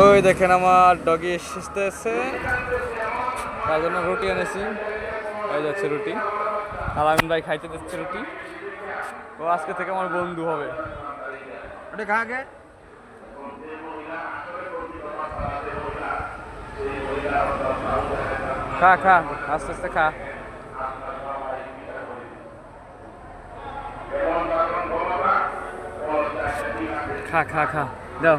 ওই দেখেন আমার ডগি এসেছে। তার জন্য রুটি এনেছি। হয়ে যাচ্ছে রুটি। আলামিন ভাই খাইতে দিচ্ছে রুটি। ও আজকে থেকে আমার বন্ধু হবে। ওটা খা গে খা খা আস্তে আস্তে খা। খা খা খা। দাও।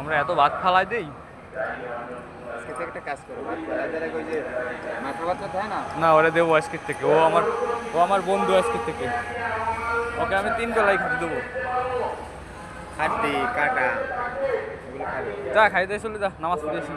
আমরা এত ভাত ফালাই দেই? আজকে একটা কাজ করো মাথা ভাত থাকে না? না ওরে দেবো আজকের থেকে। ও আমার ও আমার বন্ধু আজকের থেকে। ওকে আমি তিন বেলায় খেতে দেবো। হাড্ডি কাটা যা খাইতে চলে যা নামাজ পড়ে আসি।